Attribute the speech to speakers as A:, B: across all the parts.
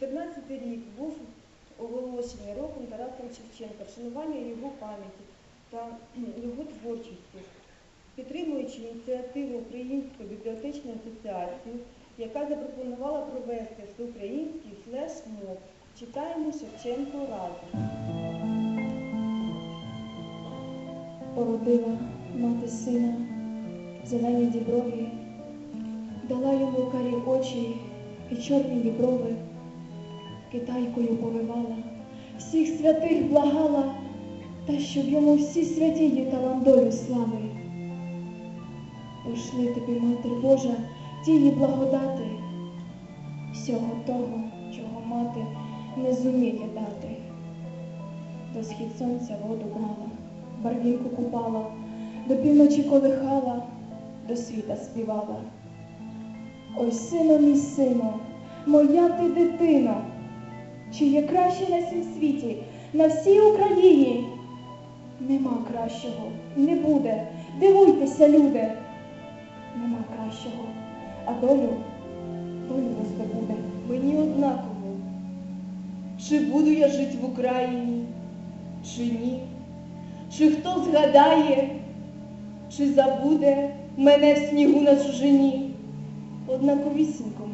A: 14 рік був оголошений роком Тараса Шевченка, вшанування його пам'яті та його творчості, підтримуючи ініціативу Української бібліотечної асоціації, яка запропонувала провести всеукраїнський флешмоб Читаємо Шевченко разом.
B: Породила мати сина, зелені діброві, дала йому карі очі і чорні діброви, китайкою повивала, всіх святих благала, та щоб йому всі святі діталам долю слави. Пошли тобі, Матір Божа, тії благодати, всього того, чого мати не зуміє дати. До схід сонця воду брала, барвінку купала, до півночі колихала, до світа співала. Ой, сино мій сино, моя ти дитино, чи є краще на всім світі, на всій Україні? Нема кращого, не буде, дивуйтеся, люди. Нема кращого, а долю, долю здобуде.
A: Мені однаково, чи буду я жити в Україні, чи ні, чи хто згадає, чи забуде мене в снігу на чужині, однаковісінько.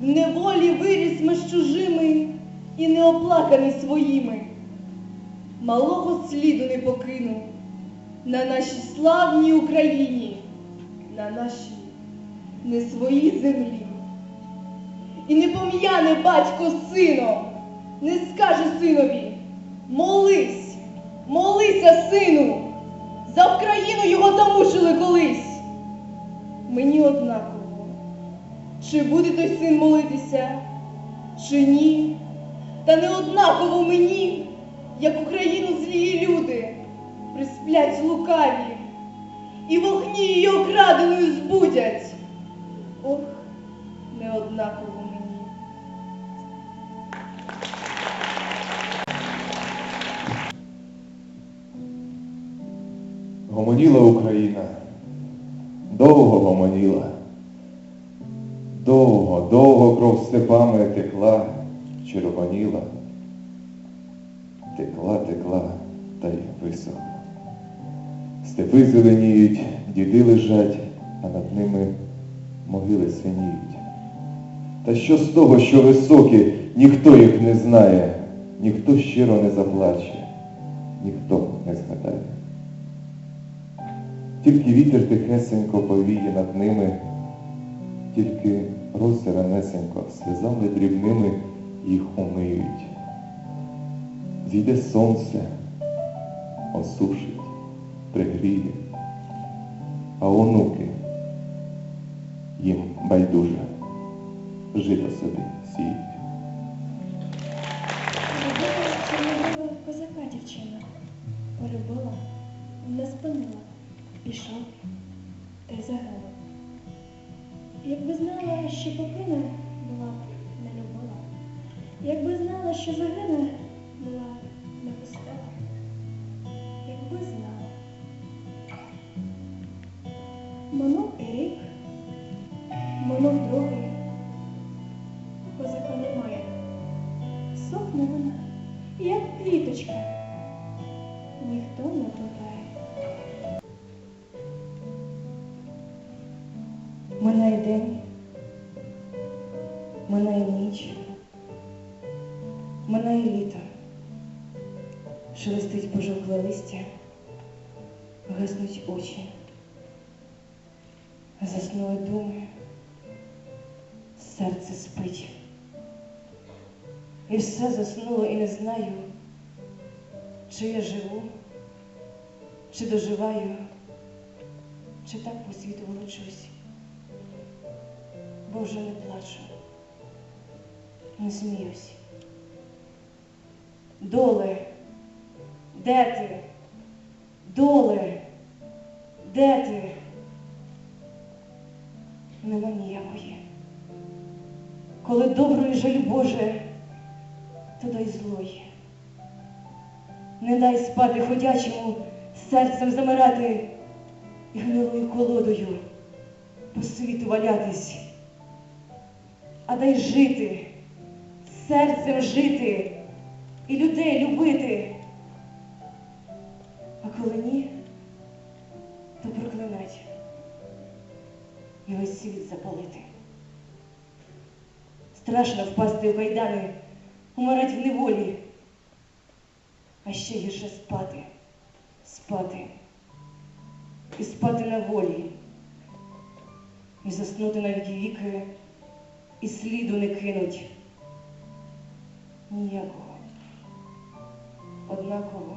A: В неволі виріс ми з чужими і не оплаканий своїми. Малого сліду не покину на нашій славній Україні, на нашій не своїй землі. І не пом'яне батько сином, не скаже синові, молись, молися, сину, за Вкраїну його замучили колись. Мені однаково, чи буде той син молитися, чи ні, та не однаково мені, як Україну злії люди присплять лукаві, і вогні її окраденою збудять. Ох, не однаково мені.
C: Гомоніла Україна, довго гомоніла, довго, кров степами текла, червоніла, текла, текла та й висохла. Степи зеленіють, діди лежать, а над ними могили синіють. Та що з того, що високі, ніхто їх не знає, ніхто щиро не заплаче, ніхто не згадає. Тільки вітер тихесенько повіє над ними, тільки роси ранесенько сльозами дрібними їх умиють. Зійде сонце, осушить, пригріє, а онуки їм байдуже жито собі сіють.
B: Козака дівчина. Полюбила, не спинила, пішов та й загинула. Якби знала, що покине, була б не любила. Якби знала, що загине, була б не пустила. Якби знала. Минув і рік, минув другий. Козака немає. Сохне вона, як квіточка. Ніхто не питає.
A: Шелестить пожовкле листя, гаснуть очі, заснули думи, серце спить. І все заснуло, і не знаю, чи я живу, чи доживаю, чи так по світу волочусь. бо вже не плачу, не сміюсь. Доле, де ти? Доле, де ти? Нема ніякої. Коли доброї жаль Боже, то дай злої. Не дай спати ходячому, серцем замирати і гнилою колодою по світу валятись.
D: а дай жити, серцем жити і людей любити. Коли то проклинать і весь світ запалити. Страшно впасти в кайдани, умирать в неволі, а ще гірше спати, спати і спати на волі, і заснути на віки віки, і сліду не кинуть ніякого, однаково,